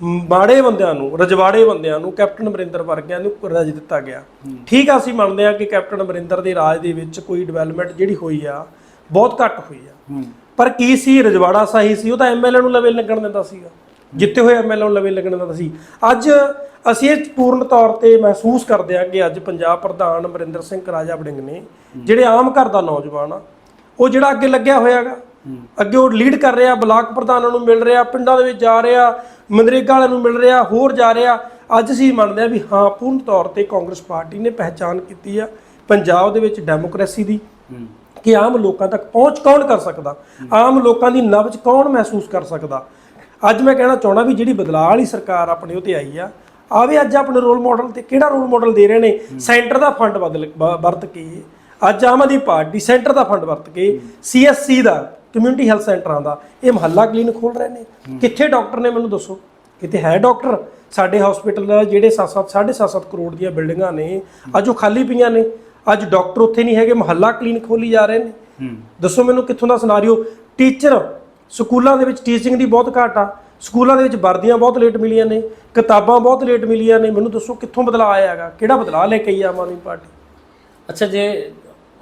ਮਾੜੇ ਬੰਦਿਆਂ ਨੂੰ ਰਜਵਾੜੇ ਬੰਦਿਆਂ ਨੂੰ ਕੈਪਟਨ ਅਮਰਿੰਦਰ ਵਰਗਿਆਂ ਨੂੰ ਰਜ ਦਿੱਤਾ ਗਿਆ। ਠੀਕ ਆ ਅਸੀਂ ਮੰਨਦੇ ਆ ਕਿ ਕੈਪਟਨ ਅਮਰਿੰਦਰ ਦੇ ਰਾਜ ਦੇ ਵਿੱਚ ਕੋਈ ਡਿਵੈਲਪਮੈਂਟ ਜਿਹੜੀ ਹੋਈ ਆ ਬਹੁਤ ਘੱਟ ਹੋਈ ਆ। ਪਰ ਕੀ ਸੀ? ਰਜਵਾੜਾ ਸਾਹੀ ਸੀ ਉਹ ਤਾਂ ਐਮਐਲਏ ਨੂੰ ਲਵੇ ਲੱਗਣ ਦਿੰਦਾ ਸੀਗਾ। ਜਿੱਤੇ ਹੋਏ ਐਮਐਲਏ ਨੂੰ ਲਵੇ ਲੱਗਣ ਦਾ ਸੀ। ਅੱਜ ਅਸੀਂ ਇਹ ਪੂਰਨ ਤੌਰ ਤੇ ਮਹਿਸੂਸ ਕਰਦੇ ਹਾਂ ਕਿ ਅੱਜ ਪੰਜਾਬ ਪ੍ਰਧਾਨ ਅਮਰਿੰਦਰ ਸਿੰਘ ਰਾਜਾ ਵੜਿੰਗ ਨੇ ਜਿਹੜੇ ਆਮ ਘਰ ਦਾ ਨੌਜਵਾਨ ਆ, ਉਹ ਜਿਹੜਾ ਅੱਗੇ ਲੱਗਿਆ ਹੋਇਆਗਾ, ਅੱਗੇ ਉਹ ਲੀਡ ਕਰ ਰਿਹਾ, ਬਲਾਕ ਪ੍ਰਧਾਨਾਂ ਨੂੰ ਮਿਲ ਰਿਹਾ, ਪਿੰਡਾਂ ਦੇ ਵਿੱਚ ਜਾ ਰਿਹਾ, ਮਨਰੇਗਾ ਵਾਲਿਆਂ ਨੂੰ ਮਿਲ ਰਿਹਾ, ਹੋਰ ਜਾ ਰਿਹਾ। ਅੱਜ ਅਸੀਂ ਮੰਨਦੇ ਹਾਂ ਵੀ ਹਾਂ, ਪੂਰਨ ਤੌਰ ਤੇ ਕਾਂਗਰਸ ਪਾਰਟੀ ਨੇ ਪਹਿਚਾਨ ਕੀਤੀ ਆ ਪੰਜਾਬ ਦੇ ਵਿੱਚ ਡੈਮੋਕ੍ਰੇਸੀ ਦੀ, ਕਿ ਆਮ ਲੋਕਾਂ ਤੱਕ ਪਹੁੰਚ ਕੌਣ ਕਰ ਸਕਦਾ? ਆਮ ਲੋਕਾਂ ਦੀ ਨਬਜ਼ ਕੌਣ ਮਹਿਸੂਸ ਕਰ ਸਕਦਾ? ਅੱਜ ਮੈਂ ਕਹਿਣਾ ਚਾਹਣਾ ਵੀ ਜਿਹੜੀ ਬਦਲਾਅ ਵਾਲੀ ਸਰਕਾਰ ਆਪਣੇ ਉਹ ਤੇ ਆਈ ਆ ਆਵੇ ਅੱਜ ਆਪਣੇ ਰੋਲ ਮਾਡਲ ਤੇ ਕਿਹੜਾ ਰੋਲ ਮਾਡਲ ਦੇ ਰਹੇ ਨੇ? ਸੈਂਟਰ ਦਾ ਫੰਡ ਬਦਲ ਵਰਤ ਕੇ। ਅੱਜ ਆਮ ਆਦਮੀ ਪਾਰਟੀ ਸੈਂਟਰ ਦਾ ਫੰਡ ਵਰਤ ਕੇ ਸੀਐਸਸੀ ਦਾ ਕਮਿਊਨਿਟੀ ਹੈਲਥ ਸੈਂਟਰਾਂ ਦਾ ਇਹ ਮਹੱਲਾ ਕਲੀਨਿਕ ਖੋਲ ਰਹੇ ਨੇ। ਕਿੱਥੇ ਡਾਕਟਰ ਨੇ ਮੈਨੂੰ ਦੱਸੋ? ਕਿਤੇ ਹੈ ਡਾਕਟਰ ਸਾਡੇ ਹਸਪੀਟਲ ਜਿਹੜੇ 7-7 7.5 ਕਰੋੜ ਦੀਆਂ ਬਿਲਡਿੰਗਾਂ ਨੇ ਅੱਜ ਉਹ ਖਾਲੀ ਪਈਆਂ ਨੇ। ਅੱਜ ਡਾਕਟਰ ਉੱਥੇ ਨਹੀਂ ਹੈਗੇ ਮਹੱਲਾ ਕਲੀਨਿਕ ਖੋਲੀ ਜਾ ਰਹੇ ਨੇ। ਦੱਸੋ ਮੈਨੂੰ ਕਿੱਥੋਂ ਦਾ ਸਿਨਾਰੀਓ ਟੀਚਰ ਸਕੂਲਾਂ ਦੇ ਵਿੱਚ ਟੀਚਿੰਗ ਦੀ ਬਹੁਤ ਘਾਟ ਆ। ਸਕੂਲਾਂ ਦੇ ਵਿੱਚ ਵਰਦੀਆਂ ਬਹੁਤ ਲੇਟ ਮਿਲੀਆਂ ਨੇ ਕਿਤਾਬਾਂ ਬਹੁਤ ਲੇਟ ਮਿਲੀਆਂ ਨੇ। ਮੈਨੂੰ ਦੱਸੋ ਕਿੱਥੋਂ ਬਦਲਾਅ ਆਇਆ ਹੈਗਾ? ਕਿਹੜਾ ਬਦਲਾਅ ਲੈ ਕੇ ਆਈ ਆਮ ਆਦਮੀ ਪਾਰਟੀ? ਅੱਛਾ ਜੇ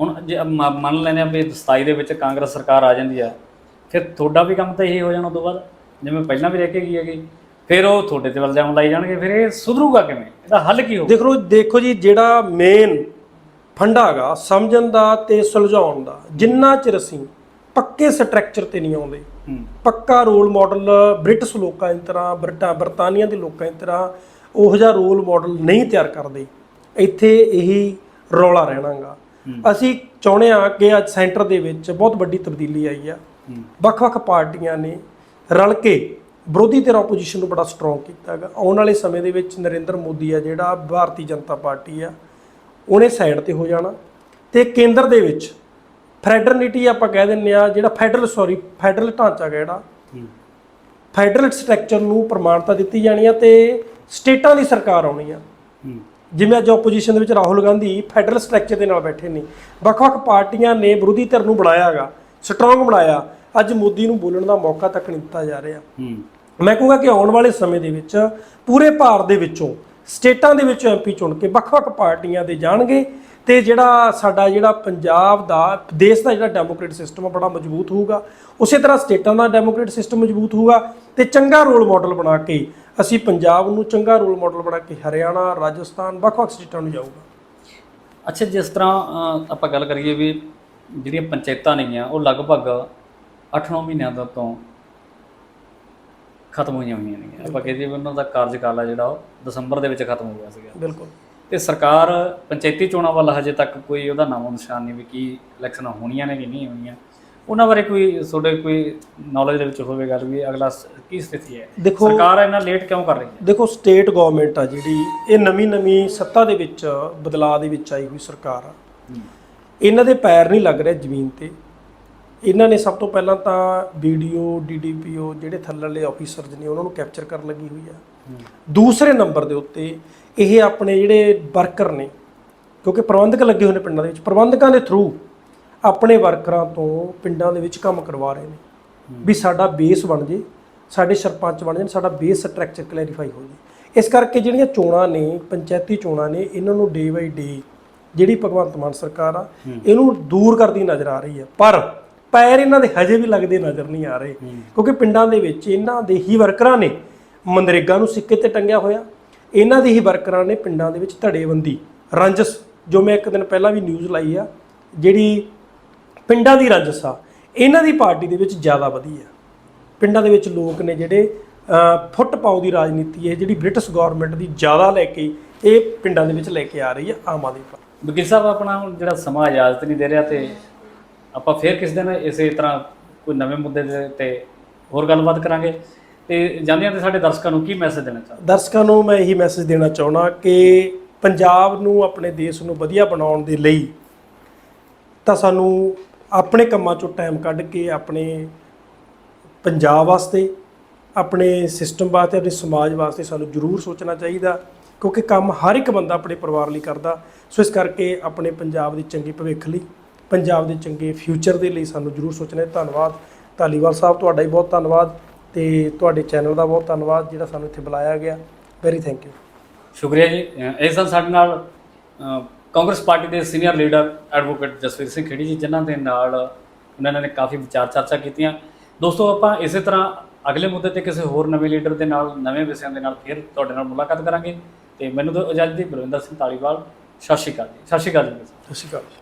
ਹੁਣ ਜੇ ਮ- ਮੰਨ ਲੈਂਦੇ ਆ ਵੀ 27 ਦੇ ਵਿੱਚ ਕਾਂਗਰਸ ਸਰਕਾਰ ਆ ਜਾਂਦੀ ਆ ਫਿਰ ਤੁਹਾਡਾ ਵੀ ਕੰਮ ਤਾਂ ਇਹੀ ਹੋ ਜਾਣਾ ਉਸ ਤੋਂ ਬਾਅਦ? ਜਿਵੇਂ ਪਹਿਲਾਂ ਵੀ ਰਹਿ ਕੇ ਗਈ ਹੈਗੀ ਫਿਰ ਉਹ ਤੁਹਾਡੇ ਤੇ ਇਲਜ਼ਾਮ ਲਾਈ ਜਾਣਗੇ ਫਿਰ ਇਹ ਸੁਧਰੂਗਾ ਕਿਵੇਂ? ਇਹਦਾ ਹੱਲ ਕੀ ਹੋਊ? ਦੇਖੋ ਦੇਖੋ ਜੀ ਜਿਹੜਾ ਮੇਨ ਫੰਡਾ ਹੈਗਾ ਸਮਝਣ ਦਾ ਤੇ ਸੁਲਝਾਉਣ ਦਾ ਜਿੰਨਾ ਚਿਰ ਅਸੀਂ ਪੱਕੇ ਸਟਰਕਚਰ ਤੇ ਨਹੀਂ ਆਉਂਦੇ ਪੱਕਾ ਰੋਲ ਮਾਡਲ ਬ੍ਰਿਟਿਸ਼ ਲੋਕਾਂ ਦੀ ਤਰ੍ਹਾਂ ਬਰਟਾ ਬਰਤਾਨੀਆ ਦੇ ਲੋਕਾਂ ਦੀ ਤਰ੍ਹਾਂ ਉਹੋ ਜਿਹਾ ਰੋਲ ਮਾਡਲ ਨਹੀਂ ਤਿਆਰ ਕਰਦੇ। ਇੱਥੇ ਇਹੀ ਰੌਲਾ ਰਹਿਣਾਗਾ। ਅਸੀਂ ਚਾਹੁੰਦੇ ਆ ਕਿ ਅੱਜ ਸੈਂਟਰ ਦੇ ਵਿੱਚ ਬਹੁਤ ਵੱਡੀ ਤਬਦੀਲੀ ਆਈ ਆ। ਵੱਖ-ਵੱਖ ਪਾਰਟੀਆਂ ਨੇ ਰਲ ਕੇ ਵਿਰੋਧੀ ਧਿਰ ਆਪੋਜੀਸ਼ਨ ਨੂੰ ਬੜਾ ਸਟਰੋਂਗ ਕੀਤਾ ਹੈਗਾ ਆਉਣ ਵਾਲੇ ਸਮੇਂ ਦੇ ਵਿੱਚ ਨਰਿੰਦਰ ਮੋਦੀ ਆ ਜਿਹੜਾ ਭਾਰਤੀ ਜਨਤਾ ਪਾਰਟੀ ਆ ਉਹਨੇ ਸਾਈਡ ਤੇ ਹੋ ਜਾਣਾ ਤੇ ਕੇਂਦਰ ਦੇ ਵਿੱਚ ਫੈਡਰਨਿਟੀ ਆਪਾਂ ਕਹਿ ਦਿੰਨੇ ਆ ਜਿਹੜਾ ਫੈਡਰਲ ਸੌਰੀ ਫੈਡਰਲ ਢਾਂਚਾ ਜਿਹੜਾ। ਫੈਡਰਲ ਸਟਰਕਚਰ ਨੂੰ ਪ੍ਰਮਾਣਤਾ ਦਿੱਤੀ ਜਾਣੀ ਆ ਤੇ ਸਟੇਟਾਂ ਦੀ ਸਰਕਾਰ ਆਉਣੀ ਆ। ਜਿਵੇਂ ਅੱਜ ਆਪੋਜੀਸ਼ਨ ਦੇ ਵਿੱਚ ਰਾਹੁਲ ਗਾਂਧੀ ਫੈਡਰਲ ਸਟਰਕਚਰ ਦੇ ਨਾਲ ਬੈਠੇ ਨੇ। ਵੱਖ-ਵੱਖ ਪਾਰਟੀਆਂ ਨੇ ਵਿਰੋਧੀ ਧਿਰ ਨੂੰ ਬਣਾਇਆ ਹੈਗਾ ਸਟਰੋਂਗ ਬਣਾਇਆ। ਅੱਜ ਮੋਦੀ ਨੂੰ ਬੋਲਣ ਦਾ ਮੌਕਾ ਤੱਕ ਨਹੀਂ ਦਿੱਤਾ ਜਾ ਰਿਹਾ। ਮੈਂ ਕਹੂੰਗਾ ਕਿ ਆਉਣ ਵਾਲੇ ਸਮੇਂ ਦੇ ਵਿੱਚ ਪੂਰੇ ਭਾਰਤ ਦੇ ਵਿੱਚੋਂ ਸਟੇਟਾਂ ਦੇ ਵਿੱਚੋਂ ਐਮਪੀ ਚੁਣ ਕੇ ਵੱਖ-ਵੱਖ ਪਾਰਟੀਆਂ ਦੇ ਜਾਣਗੇ। ਤੇ ਜਿਹੜਾ ਸਾਡਾ ਜਿਹੜਾ ਪੰਜਾਬ ਦਾ ਦੇਸ਼ ਦਾ ਜਿਹੜਾ ਡੈਮੋਕ੍ਰੇਟ ਸਿਸਟਮ ਆ ਬੜਾ ਮਜ਼ਬੂਤ ਹੋਊਗਾ। ਉਸੇ ਤਰ੍ਹਾਂ ਸਟੇਟਾਂ ਦਾ ਡੈਮੋਕ੍ਰੇਟ ਸਿਸਟਮ ਮਜ਼ਬੂਤ ਹੋਊਗਾ ਤੇ ਚੰਗਾ ਰੋਲ ਮਾਡਲ ਬਣਾ ਕੇ ਅਸੀਂ ਪੰਜਾਬ ਨੂੰ ਚੰਗਾ ਰੋਲ ਮਾਡਲ ਬਣਾ ਕੇ ਹਰਿਆਣਾ ਰਾਜਸਥਾਨ ਵੱਖ-ਵੱਖ ਸਟੇਟਾਂ ਨੂੰ ਜਾਊਗਾ। ਅੱਛਾ ਜਿਸ ਤਰ੍ਹਾਂ ਆਪਾਂ ਗੱਲ ਕਰੀਏ ਵੀ ਜਿਹੜੀਆਂ ਪੰਚਾਇਤਾਂ ਨੇਗੀਆਂ ਉਹ ਲਗਭਗ 8-9 ਮਹੀਨਿਆਂ ਤੋਂ ਤੋਂ ਖਤਮ ਹੋਈਆਂ ਹੋਈਆਂ ਨੇ ਆਪਾਂ ਕਹਿੰਦੇ ਵੀ ਉਹਨਾਂ ਦਾ ਕਾਰਜਕਾਲ ਆ ਜਿਹੜਾ ਉਹ ਦਸੰਬਰ ਦੇ ਵਿੱਚ ਖਤਮ ਹੋ ਗਿਆ ਸੀਗਾ। ਬਿਲਕੁਲ। ਤੇ ਸਰਕਾਰ ਪੰਚਾਇਤੀ ਚੋਣਾਂ ਵੱਲ ਹਜੇ ਤੱਕ ਕੋਈ ਉਹਦਾ ਨਾਮੋ ਨਿਸ਼ਾਨ ਨਹੀਂ ਵੀ ਕੀ ਇਲੈਕਸ਼ਨਾਂ ਹੋਣੀਆਂ ਨੇ ਕਿ ਨਹੀਂ ਹੋਣੀਆਂ। ਉਹਨਾਂ ਬਾਰੇ ਕੋਈ ਤੁਹਾਡੇ ਕੋਈ ਨੌਲੇਜ ਦੇ ਵਿੱਚ ਹੋਵੇਗਾ ਵੀ ਅਗਲਾ ਕੀ ਸਥਿਤੀ ਹੈ? ਸਰਕਾਰ ਇੰਨਾ ਲੇਟ ਕਿਉਂ ਕਰ ਰਹੀ ਹੈ? ਦੇਖੋ ਸਟੇਟ ਗਵਰਨਮੈਂਟ ਆ ਜਿਹੜੀ ਇਹ ਨਵੀਂ ਨਵੀਂ ਸੱਤਾ ਦੇ ਵਿੱਚ ਬਦਲਾਅ ਦੇ ਵਿੱਚ ਆਈ ਹੋਈ ਸਰਕਾਰ ਆ। ਇਹਨਾਂ ਦੇ ਪੈਰ ਨਹੀਂ ਲੱਗ ਰਹੇ ਜ਼ਮੀਨ ਤੇ। ਇਹਨਾਂ ਨੇ ਸਭ ਤੋਂ ਪਹਿਲਾਂ ਤਾਂ ਵੀਡੀਓ ਡੀਡੀਪੀਓ ਜਿਹੜੇ ਥੱਲੜੇ ਆਫੀਸਰਸ ਨੇ ਉਹਨਾਂ ਨੂੰ ਕੈਪਚਰ ਕਰਨ ਲੱਗੀ ਹੋਈ ਆ। ਦੂਸਰੇ ਨੰਬਰ ਦੇ ਉੱਤੇ ਇਹ ਆਪਣੇ ਜਿਹੜੇ ਵਰਕਰ ਨੇ ਕਿਉਂਕਿ ਪ੍ਰਬੰਧਕ ਲੱਗੇ ਹੋਏ ਨੇ ਪਿੰਡਾਂ ਦੇ ਵਿੱਚ ਪ੍ਰਬੰਧਕਾਂ ਦੇ ਥਰੂ ਆਪਣੇ ਵਰਕਰਾਂ ਤੋਂ ਪਿੰਡਾਂ ਦੇ ਵਿੱਚ ਕੰਮ ਕਰਵਾ ਰਹੇ ਨੇ। ਵੀ ਸਾਡਾ ਬੇਸ ਬਣ ਜੇ ਸਾਡੇ ਸਰਪੰਚ ਬਣ ਜਾਣ ਸਾਡਾ ਬੇਸ ਸਟਰਕਚਰ ਕਲੈਰੀਫਾਈ ਹੋ ਜੇ। ਇਸ ਕਰਕੇ ਜਿਹੜੀਆਂ ਚੋਣਾਂ ਨੇ ਪੰਚਾਇਤੀ ਚੋਣਾਂ ਨੇ ਇਹਨਾਂ ਨੂੰ ਡੇ ਬਾਈ ਡੇ ਜਿਹੜੀ ਭਗਵੰਤ ਮਾਨ ਸਰਕਾਰ ਆ ਇਹਨੂੰ ਦੂਰ ਕਰਦੀ ਨਜ਼ਰ ਆ ਰਹੀ ਹੈ ਪਰ ਪੈਰ ਇਹਨਾਂ ਦੇ ਹਜੇ ਵੀ ਲੱਗਦੇ ਨਜ਼ਰ ਨਹੀਂ ਆ ਰਹੇ ਕਿਉਂਕਿ ਪਿੰਡਾਂ ਦੇ ਵਿੱਚ ਇਹਨਾਂ ਦੇ ਹੀ ਵਰਕਰਾਂ ਨੇ ਮਨਰੇਗਾ ਨੂੰ ਸਿੱਕੇ ਤੇ ਟੰਗਿਆ ਹੋਇਆ। ਇਹਨਾਂ ਦੇ ਹੀ ਵਰਕਰਾਂ ਨੇ ਪਿੰਡਾਂ ਦੇ ਵਿੱਚ ਧੜੇਬੰਦੀ। ਰੰਜਸ ਜੋ ਮੈਂ ਇੱਕ ਦਿਨ ਪਹਿਲਾਂ ਵੀ ਨਿਊਜ਼ ਲਾਈ ਆ, ਜਿਹੜੀ ਪਿੰਡਾਂ ਦੀ ਰੰਜਸ ਆ, ਇਹਨਾਂ ਦੀ ਪਾਰਟੀ ਦੇ ਵਿੱਚ ਜ਼ਿਆਦਾ ਵਧੀ ਆ ਪਿੰਡਾਂ ਦੇ ਵਿੱਚ ਲੋਕ ਨੇ ਜਿਹੜੇ ਫੁੱਟ ਪਾਉ ਦੀ ਰਾਜਨੀਤੀ ਹੈ, ਜਿਹੜੀ ਬ੍ਰਿਟਿਸ਼ ਗਵਰਨਮੈਂਟ ਦੀ ਜ਼ਿਆਦਾ ਲੈ ਕੇ, ਇਹ ਪਿੰਡਾਂ ਦੇ ਵਿੱਚ ਲੈ ਕੇ ਆ ਰਹੀ ਹੈ ਆਮ ਆਦਮੀ ਪਾਰਟੀ। ਵਕੀਲ ਸਾਹਿਬ, ਆਪਣਾ ਹੁਣ ਜਿਹੜਾ ਸਮਾਂ ਇਜਾਜ਼ਤ ਨਹੀਂ ਦੇ ਰਿਹਾ ਤੇ ਆਪਾਂ ਫੇਰ ਕਿਸ ਦਿਨ ਇਸੇ ਤਰ੍ਹਾਂ ਕੋਈ ਨਵੇਂ ਮੁੱਦੇ ਦੇ ਤੇ ਹੋਰ ਗੱਲਬਾਤ ਕਰਾਂਗੇ। ਤੇ ਜਾਂਦਿਆਂ ਤੇ ਸਾਡੇ ਦਰਸ਼ਕਾਂ ਨੂੰ ਕੀ ਮੈਸੇਜ ਦੇਣਾ ਚਾਹੁੰਦੇ ਦਰਸ਼ਕਾਂ ਨੂੰ ਮੈਂ ਇਹੀ ਮੈਸੇਜ ਦੇਣਾ ਚਾਹੁੰਦਾ ਕਿ ਪੰਜਾਬ ਨੂੰ ਆਪਣੇ ਦੇਸ਼ ਨੂੰ ਵਧੀਆ ਬਣਾਉਣ ਦੇ ਲਈ ਤਾਂ ਸਾਨੂੰ ਆਪਣੇ ਕੰਮਾਂ ਚੋਂ ਟਾਈਮ ਕੱਢ ਕੇ ਆਪਣੇ ਪੰਜਾਬ ਵਾਸਤੇ, ਆਪਣੇ ਸਿਸਟਮ ਵਾਸਤੇ, ਆਪਣੇ ਸਮਾਜ ਵਾਸਤੇ ਸਾਨੂੰ ਜ਼ਰੂਰ ਸੋਚਣਾ ਚਾਹੀਦਾ, ਕਿਉਂਕਿ ਕੰਮ ਹਰ ਇੱਕ ਬੰਦਾ ਆਪਣੇ ਪਰਿਵਾਰ ਲਈ ਕਰਦਾ। ਸੋ ਇਸ ਕਰਕੇ ਆਪਣੇ ਪੰਜਾਬ ਦੀ ਚੰਗੇ ਭਵਿੱਖ ਲਈ, ਪੰਜਾਬ ਦੇ ਚੰਗੇ ਫਿਊਚਰ ਦੇ ਲਈ ਸਾਨੂੰ ਜ਼ਰੂਰ ਸੋਚਣਾ ਹੈ। ਧੰਨਵਾਦ। ਧਾਲੀਵਾਲ ਸਾਹਿਬ, ਤੁਹਾਡਾ ਹੀ ਬਹੁਤ ਧੰਨਵਾਦ। ਤੇ ਤੁਹਾਡੇ ਚੈਨਲ ਦਾ ਬਹੁਤ ਧੰਨਵਾਦ ਜਿਹੜਾ ਸਾਨੂੰ ਇੱਥੇ ਬੁਲਾਇਆ ਗਿਆ। ਵੈਰੀ ਥੈਂਕ ਯੂ ਸ਼ੁਕਰੀਆ ਜੀ। ਇਹ ਸਨ ਸਾਡੇ ਨਾਲ ਕਾਂਗਰਸ ਪਾਰਟੀ ਦੇ senior leader advocate Jasvir Singh Kheri ji ਜਿਨ੍ਹਾਂ ਦੇ ਨਾਲ ਉਹਨਾਂ ਨੇ ਕਾਫੀ ਵਿਚਾਰ ਚਰਚਾ ਕੀਤੀਆਂ। ਦੋਸਤੋ ਆਪਾਂ ਇਸੇ ਤਰ੍ਹਾਂ ਅਗਲੇ ਮੁੱਦੇ ਤੇ ਕਿਸੇ ਹੋਰ ਨਵੇਂ ਲੀਡਰ ਦੇ ਨਾਲ ਨਵੇਂ ਵਿਸ਼ਿਆਂ ਦੇ ਨਾਲ ਫਿਰ ਤੁਹਾਡੇ ਨਾਲ ਮੁਲਾਕਾਤ ਕਰਾਂਗੇ। ਤੇ ਮੈਨੂੰ ਤਾਂ ਇਜਾਜ਼ਤ ਦੀ ਬਲਵਿੰਦਰ ਸਿੰਘ ਤਾਲੀਵਾਲ ਸਤਿ ਸ਼੍ਰੀ ਅਕਾਲ ਜੀ। ਸਤਿ ਸ਼੍ਰੀ ਅਕਾਲ ਜੀ। ਸਤਿ ਸ਼੍ਰੀ ਅਕਾਲ।